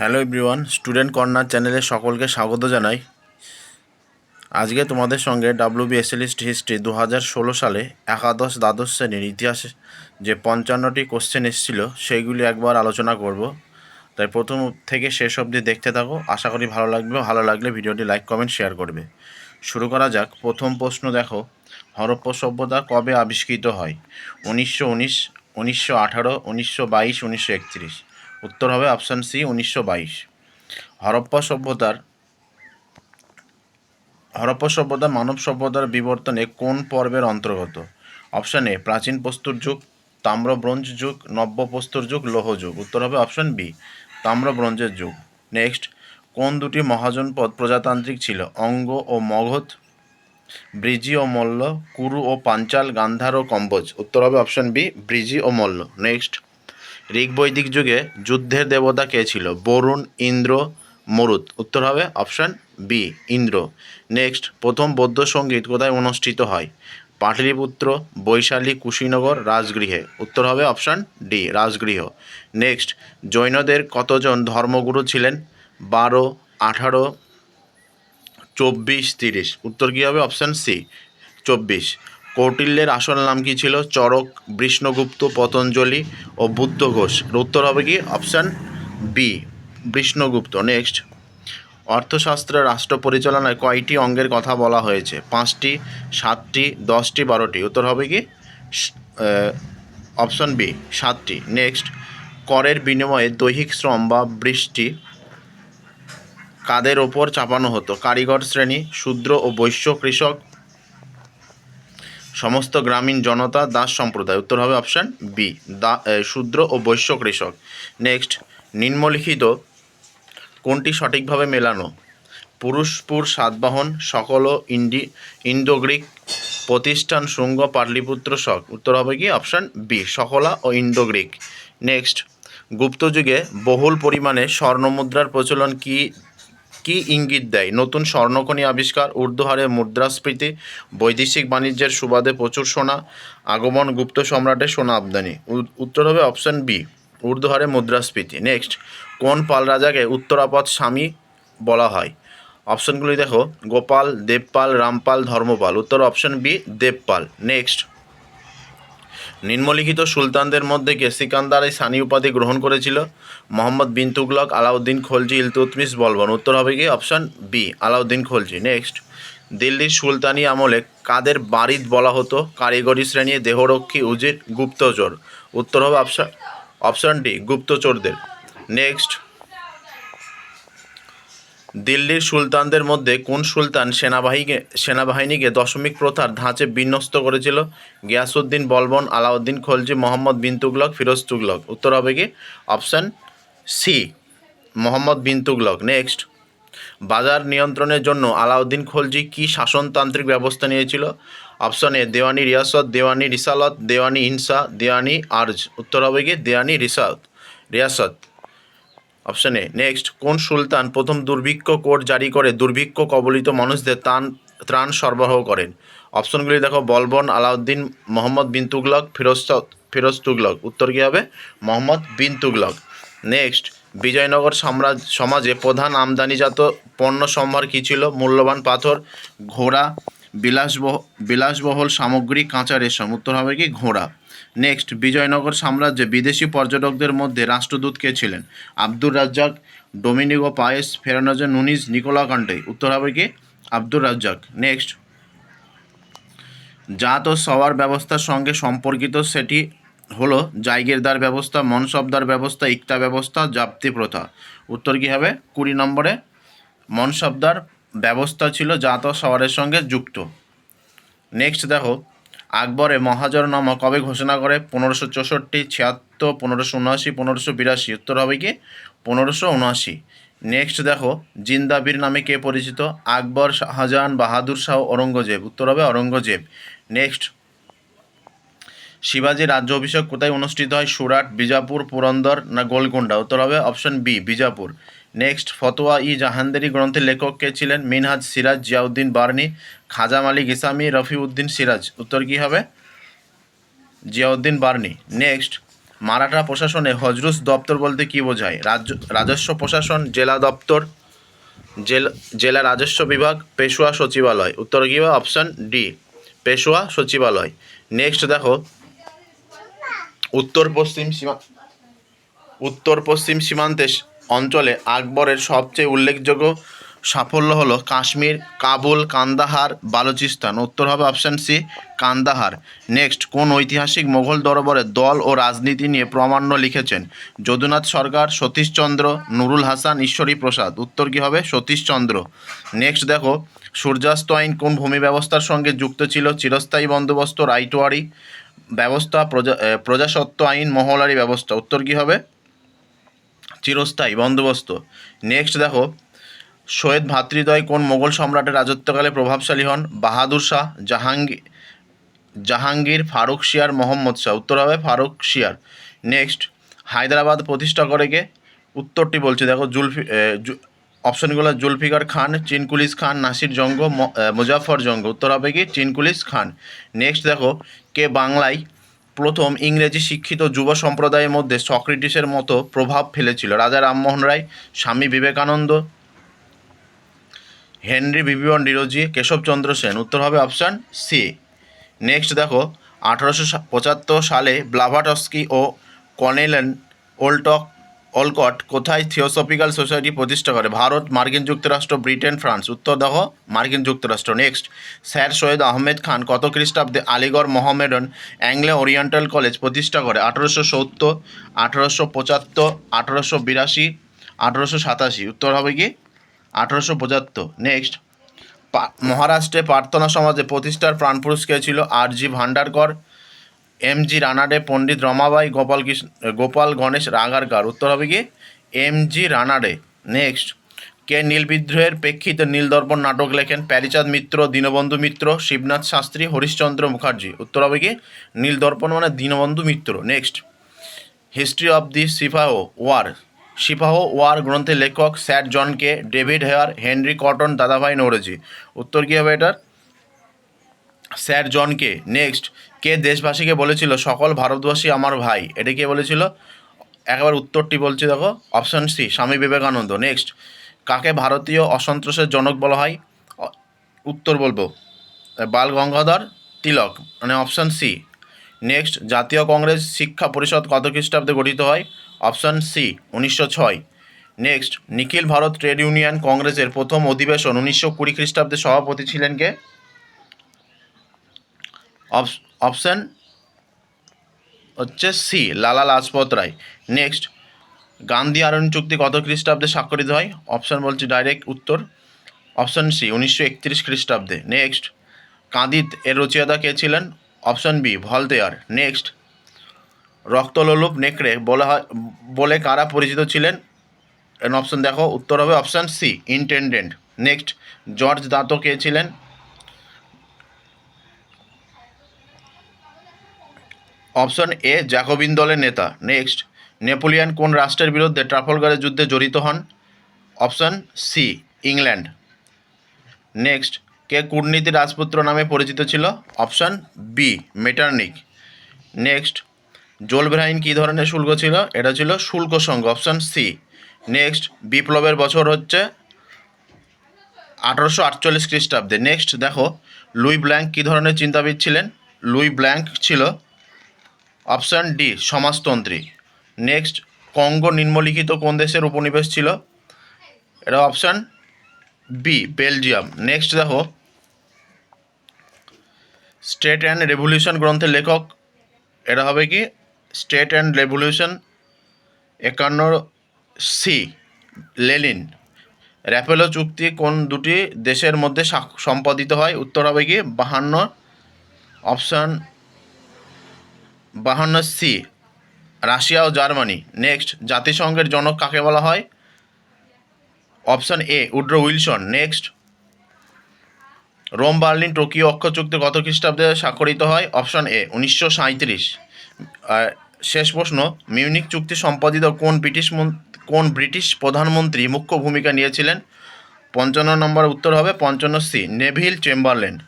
Hello everyone, student corner চ্যানেলে সকলকে স্বাগত জানাই। আজকে তোমাদের সঙ্গে ডাব্লিউ বিএসএলিস্ট হিস্ট্রি দু হাজার ষোলো সালে একাদশ দ্বাদশ শ্রেণির ইতিহাসে যে পঞ্চান্নটি কোশ্চেন এসেছিল, সেইগুলি একবার আলোচনা করব। তাই প্রথম থেকে শেষ অবধি দেখতে থাকো। আশা করি ভালো লাগবে। ভালো লাগলে ভিডিওটি লাইক, কমেন্ট শেয়ার করবে। শুরু করা যাক। প্রথম প্রশ্ন দেখো। হরপ্প সভ্যতা কবে আবিষ্কৃত হয়? উনিশশো উনিশ, উনিশশো আঠারো, উনিশশো বাইশ, উনিশশো একত্রিশ। উত্তর হবে অপশান সি উনিশশো বাইশ। হরপ্পা সভ্যতার, হরপ্পা সভ্যতা মানব সভ্যতার বিবর্তনে কোন পর্বের অন্তর্গত? অপশান এ প্রাচীন প্রস্তুর যুগ, তাম্র ব্রোঞ্জ যুগ, নব্য প্রস্তর যুগ, লৌহ যুগ। উত্তর হবে অপশান বি তাম্র ব্রোঞ্জের যুগ। নেক্সট কোন দুটি মহাজনপদ প্রজাতান্ত্রিক ছিল? অঙ্গ ও মগধ, ব্রিজি ও মল্ল, কুরু ও পাঞ্চাল, গান্ধার ও কম্বোজ। উত্তর হবে অপশান বি ব্রিজি ও মল্ল। নেক্সট ঋগ বৈদিক যুগে যুদ্ধের দেবতা কে ছিল? বরুণ, ইন্দ্র মরুত উত্তর হবে অপশান বি, ইন্দ্র। নেক্সট, প্রথম বৌদ্ধ সংগীত কোথায় অনুষ্ঠিত হয়? পাটলিপুত্র, বৈশালী, কুশীনগর, রাজগৃহে। উত্তর হবে অপশান ডি, রাজগৃহ। নেক্সট, জৈনদের কতজন ধর্মগুরু ছিলেন? বারো, আঠারো, চব্বিশ, তিরিশ। উত্তর কী হবে? অপশান সি, চব্বিশ। কৌটিল্যের আসল নাম কি ছিল? চরক, বিষ্ণুগুপ্ত, পতঞ্জলি ও বুদ্ধ ঘোষ। উত্তর হবে কি? Option B Vishnugupta. নেক্সট অর্থশাস্ত্রের রাষ্ট্র পরিচালনায় কয়টি অঙ্গের কথা বলা হয়েছে? পাঁচটি, সাতটি, দশটি, বারোটি। উত্তর হবে কি? অপশান বি সাতটি। নেক্সট করের বিনিময়ে দৈহিক শ্রম বা বৃষ্টি কাদের ওপর চাপানো হতো? কারিগর শ্রেণি, শূদ্র ও বৈশ্য কৃষক সমস্ত গ্রামীণ জনতা দাস সম্প্রদায়। উত্তর হবে অপশান বি দা শূদ্র ও বৈশ্য কৃষক। নেক্সট নিম্নলিখিত কোনটি সঠিকভাবে মেলানো? পুরুষপুর সাতবাহন, সকল ইন্ডি ইন্ডো গ্রিক প্রতিষ্ঠান শৃঙ্গ পাটলিপুত্র শক উত্তর হবে কি? অপশান বি সকলা ও ইন্ডো গ্রিক নেক্সট গুপ্ত যুগে বহুল পরিমাণে স্বর্ণমুদ্রার প্রচলন কি কি ইঙ্গিত দেয়? নতুন স্বর্ণখনি আবিষ্কার ঊর্ধ্বহারে মুদ্রাস্ফীতি, বৈদেশিক বাণিজ্যের সুবাদে প্রচুর সোনা, আগমন গুপ্ত সম্রাটের সোনা আমদানি। উত্তর হবে অপশান বি ঊর্ধ্বহারে মুদ্রাস্ফীতি। নেক্সট, কোন পাল রাজাকে উত্তরাপদ স্বামী বলা হয়? অপশানগুলি দেখো, গোপাল, দেবপাল, রামপাল, ধর্মপাল। উত্তর অপশান বি, দেবপাল। নেক্সট নিম্নলিখিত সুলতানদের মধ্যে কে সিকান্দার এই সানি উপাধি গ্রহণ করেছিল। মোহাম্মদ বিন তুগলক, আলাউদ্দিন খলজি ইলতুতমিস বলবন। উত্তর হবে কি? Option B Alauddin Khalji. Next দিল্লির সুলতানি আমলে কাদের বারিদ বলা হতো? কারিগরি শ্রেণি, দেহরক্ষী, উজির, গুপ্তচর। উত্তর হবে অপশান অপশান ডি গুপ্তচরদের। নেক্সট দিল্লির সুলতানদের মধ্যে কোন সুলতান সেনাবাহিনীকে সেনাবাহিনীকে দশমিক প্রথার ধাঁচে বিন্যস্ত করেছিল? গিয়াসুদ্দিন বলবন, আলাউদ্দিন, খলজি, মোহাম্মদ বিন তুগলক, ফিরোজ তুগলক। উত্তর হবে কি? Option C Muhammad bin Tughlaq. Next. বাজার নিয়ন্ত্রণের জন্য আলাউদ্দিন, খলজি কি শাসনতান্ত্রিক ব্যবস্থা নিয়েছিল? অপশন এ দেওয়ানি রিয়াসত, দেওয়ানি রিসালত, দেওয়ানি ইনসা, দেওয়ানি আর্জ। উত্তর হবে কি? দেওয়ানি রিসাত রিয়াসত। অপশন এ নেক্সট কোন সুলতান প্রথম দুর্ভিক্ষ কোড জারি করে দুর্ভিক্ষ কবলিত মানুষদের ত্রাণ ত্রাণ সরবরাহ করেন? অপশনগুলি দেখো, বলবন, আলাউদ্দিন, মোহাম্মদ বিন তুগলক, ফিরোজ ফিরোজ তুগলক। উত্তর কী হবে? মোহাম্মদ বিন তুগলক। নেক্সট বিজয়নগর সাম্রাজ্য, সমাজে প্রধান আমদানিজাত পণ্য সম্ভার কী ছিল? মূল্যবান পাথর, ঘোড়া বিলাসবহ, বিলাসবহুল সামগ্রী কাঁচা রেশম, উত্তর হবে কি ঘোড়া। নেক্সট বিজয়নগর সাম্রাজ্যে বিদেশি পর্যটকদের মধ্যে রাষ্ট্রদূত কে ছিলেন? Abdur Razzaq, Domingo Paes Fernao Nuniz, Nicolo Conti. উত্তর হবে কি আব্দুর রাজ্জাক। নেক্সট জাত ও সওয়ার ব্যবস্থার সঙ্গে সম্পর্কিত সেটি হলো জায়গিরদার ব্যবস্থা, মনসবদার ব্যবস্থা, ইকতা ব্যবস্থা, জাপ্তি প্রথা। উত্তর কী হবে? কুড়ি নম্বরে, মনসবদার ব্যবস্থা ছিল জাত সওয়ারের সঙ্গে যুক্ত। নেক্সট দেখো, আকবরে মহাজরনামা কবে ঘোষণা করে পনেরোশো চৌষট্টি, ছিয়াত্তর, পনেরোশো উনআশি, পনেরোশো বিরাশি, উত্তর হবে কি? পনেরোশো উনআশি। নেক্সট দেখো, জিন্দাবির নামে কে পরিচিত? আকবর শাহজাহান বাহাদুর শাহ ঔরঙ্গজেব। উত্তর হবে ঔরঙ্গজেব। নেক্সট শিবাজি রাজ্য অভিষেক কোথায় অনুষ্ঠিত হয়? সুরাট, বিজাপুর, পুরন্দর না গোলকুন্ডা উত্তর হবে অপশন বি বিজাপুর। নেক্সট ফতোয়া ই জাহানদেরি গ্রন্থের লেখক কে ছিলেন? মিনহাজ সিরাজ জিয়াউদ্দিন বার্নি, খাজা মালিক ইসামি, রফিউদ্দিন সিরাজ। উত্তর কী হবে? জিয়াউদ্দিন বার্নি। নেক্সট মারাঠা প্রশাসনে হজরুস দপ্তর বলতে কী বোঝায়? রাজ্য, রাজস্ব প্রশাসন, জেলা দপ্তর, জেলা জেলা রাজস্ব বিভাগ, পেশোয়া সচিবালয়। উত্তর কী হবে? অপশান ডি পেশোয়া সচিবালয়। নেক্সট দেখো। উত্তর পশ্চিম সীমা, উত্তর পশ্চিম সীমান্তে অঞ্চলে আকবরের সবচেয়ে উল্লেখযোগ্য সাফল্য হলো কাশ্মীর, কাবুল, কান্দাহার, বালুচিস্তান। উত্তর হবে অপশান সি, কান্দাহার। নেক্সট, কোন ঐতিহাসিক মোগল দরবারে দল ও রাজনীতি নিয়ে প্রামাণ্য লিখেছেন? যদুনাথ সরকার সতীশচন্দ্র নুরুল হাসান, ঈশ্বরী প্রসাদ। উত্তর কী হবে? সতীশচন্দ্র নেক্সট দেখো, সূর্যাস্ত আইন কোন ভূমি ব্যবস্থার সঙ্গে যুক্ত ছিল? চিরস্থায়ী বন্দোবস্ত রাইটওয়ারি ব্যবস্থা, প্রজা প্রজাসত্ব আইন, মহলারি ব্যবস্থা। উত্তর কী হবে? চিরস্থায়ী, বন্দোবস্ত। নেক্সট দেখো সৈয়দ ভ্রাতৃদ্বয় কোন মোগল সম্রাটের রাজত্বকালে প্রভাবশালী হন? বাহাদুর শাহ জাহাঙ্গীর জাহাঙ্গীর, ফারুক শিয়ার, মোহাম্মদ শাহ। উত্তর হবে ফারুক শিয়ার। নেক্সট হায়দ্রাবাদ প্রতিষ্ঠা করে কে? উত্তরটি বলছে, দেখো, জুলফি অপশনগুলো জুলফিকার খান, চিনকুলিস খান, নাসির জঙ্গ মুজাফর জঙ্গ। উত্তর হবে কি? চিনকুলিস খান। নেক্সট দেখো, কে বাংলায় প্রথম ইংরেজি শিক্ষিত যুব সম্প্রদায়ের মধ্যে সক্রেটিসের মতো প্রভাব ফেলেছিল। Raja Rammohan Roy, Swami Vivekananda, Henry Vivian Derozio Keshabchandra Sen. উত্তর হবে অপশান সি। নেক্সট দেখো, আঠারোশো পঁচাত্তর সালে ব্লাভাটস্কি ও কনেলেন ওল্টক অলকট কোথায় থিওসফিক্যাল সোসাইটি প্রতিষ্ঠা করে? ভারত, মার্কিন যুক্তরাষ্ট্র, ব্রিটেন, ফ্রান্স। উত্তর দেখো মার্কিন যুক্তরাষ্ট্র। নেক্সট। স্যার সৈয়দ আহমেদ খান কত খ্রিস্টাব্দে Aligarh Mohammedan Anglo Oriental College প্রতিষ্ঠা করে? আঠারোশো সত্তর, আঠারোশো পঁচাত্তর, আঠারোশো বিরাশি, আঠারোশো সাতাশি। উত্তর হবে কি? আঠারোশো পঁচাত্তর। নেক্সট। মহারাষ্ট্রে প্রার্থনা সমাজে প্রতিষ্ঠার প্রাণপুরুষ কে ছিল R G Bhandarkar. M G Ranade, Pandita Ramabai, Gopal Krishna Gopal Ganesh Agarkar উত্তর হবে কি? M G Ranade. নেক্সট কে নীল বিদ্রোহের প্রেক্ষিতে নীলদর্পণ নাটক লেখেন প্যারিচাঁদ মিত্র, দীনবন্ধু মিত্র, শিবনাথ শাস্ত্রী, হরিশ্চন্দ্র মুখার্জি। উত্তর হবে কি? নীলদর্পণ মানে Dinabandhu Mitra. Next history of the sepoy war sepoy war গ্রন্থের লেখক sir John Kaye, David Hare, Henry Cotton, Dadabhai Naoroji. উত্তর কী হবে এটার? স্যার জন কে। নেক্সট কে দেশবাসীকে বলেছিল, সকল ভারতবাসী আমার ভাই এটা কে বলেছিল? একবার উত্তরটি বলছি দেখো, option C, Swami Vivekananda. Next, কাকে ভারতীয় অসন্তোষের জনক বলা হয়? উত্তর বলব, বাল গঙ্গাধর তিলক মানে অপশন সি। নেক্সট, জাতীয় কংগ্রেস শিক্ষা পরিষদ কত খ্রিস্টাব্দে গঠিত হয়? অপশন সি, উনিশশো ছয়। Next, Nikhil Bharat trade union কংগ্রেসের প্রথম অধিবেশন উনিশশো কুড়ি খ্রিস্টাব্দে সভাপতি ছিলেন কে? অপশন হচ্ছে C, Lala Lajpat Rai. Next, Gandhi Irwin চুক্তি কত খ্রিস্টাব্দে স্বাক্ষরিত হয়? অপশান বলছি ডাইরেক্ট উত্তর। অপশান সি, উনিশশো একত্রিশ খ্রিস্টাব্দে। নেক্সট, কাঁদিত এর রচয়িতা কে ছিলেন? Option B, Voltaire. নেক্সট, রক্তলোলুপ নেকড়ে বলা হয়, বলে কারা পরিচিত ছিলেন? অপশন দেখো, উত্তর হবে option C, intendant. Next, George দাতো কে ছিলেন? অপশন এ, জ্যাকোবিন দলের নেতা। নেক্সট, নেপোলিয়ান কোন রাষ্ট্রের বিরুদ্ধে ট্রাফলগারের যুদ্ধে জড়িত হন? Option C, England. নেক্সট, কে কূটনীতি রাজপুত্র নামে পরিচিত ছিল? Option B, Metternich. Next Zollverein কী ধরনের শুল্ক ছিল? এটা ছিল শুল্ক সংঘ অপশন সি। নেক্সট, বিপ্লবের বছর হচ্ছে আঠারোশো আটচল্লিশ খ্রিস্টাব্দে। নেক্সট, দেখো, লুই ব্ল্যাঙ্ক কী ধরনের চিন্তাবিদ ছিলেন? লুই ব্ল্যাঙ্ক ছিল অপশান ডি, সমাজতন্ত্রী। নেক্সট, কঙ্গো নিম্নলিখিত কোন দেশের উপনিবেশ ছিল? এটা অপশান বি বেলজিয়াম। নেক্সট দেখো। স্টেট অ্যান্ড রেভলিউশন গ্রন্থের লেখক, এটা হবে কি? স্টেট অ্যান্ড রেভলিউশন একান্ন সি লেলিন র্যাপেলো চুক্তি কোন দুটি দেশের মধ্যে সম্পাদিত হয়? উত্তর হবে কি? বাহান্ন। অপশান বাহান্ন সি রাশিয়া ও জার্মানি। নেক্সট, জাতিসংঘের জনক কাকে বলা হয়? Option A, Woodrow Wilson. Next, Rome, Berlin, Tokyo অক্ষ চুক্তি কত খ্রিস্টাব্দে স্বাক্ষরিত হয়? অপশান এ, উনিশশো সাঁইত্রিশ। শেষ প্রশ্ন মিউনিক চুক্তি সম্পাদিত কোন ব্রিটিশ কোন ব্রিটিশ প্রধানমন্ত্রী মুখ্য ভূমিকা নিয়েছিলেন? পঞ্চান্ন নম্বর উত্তর হবে পঞ্চান্ন সি, নেভিল চেম্বারলেন।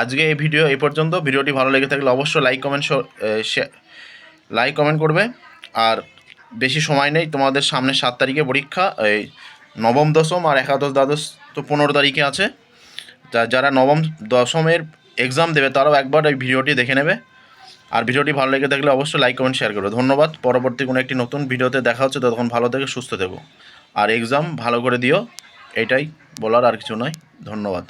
আজকে এই ভিডিও এই পর্যন্ত। ভিডিওটি ভালো লেগে থাকলে অবশ্যই লাইক কমেন্ট লাইক কমেন্ট করবে। আর বেশি সময় নেই, তোমাদের সামনে সাত তারিখে পরীক্ষা, এই নবম, দশম আর একাদশ, দ্বাদশ তো পনেরো তারিখে আছে। যা যারা নবম, দশমের এক্সাম দেবে, তারাও একবার এই ভিডিওটি দেখে নেবে। আর ভিডিওটি ভালো লেগে থাকলে অবশ্যই লাইক কমেন্ট শেয়ার করবে। ধন্যবাদ। পরবর্তী কোনো একটি নতুন ভিডিওতে দেখা হচ্ছে, ততক্ষণ ভালো থেকে, সুস্থ থেকো। আর এক্সাম ভালো করে দিও, এটাই বলার আর কিছু নয়। ধন্যবাদ।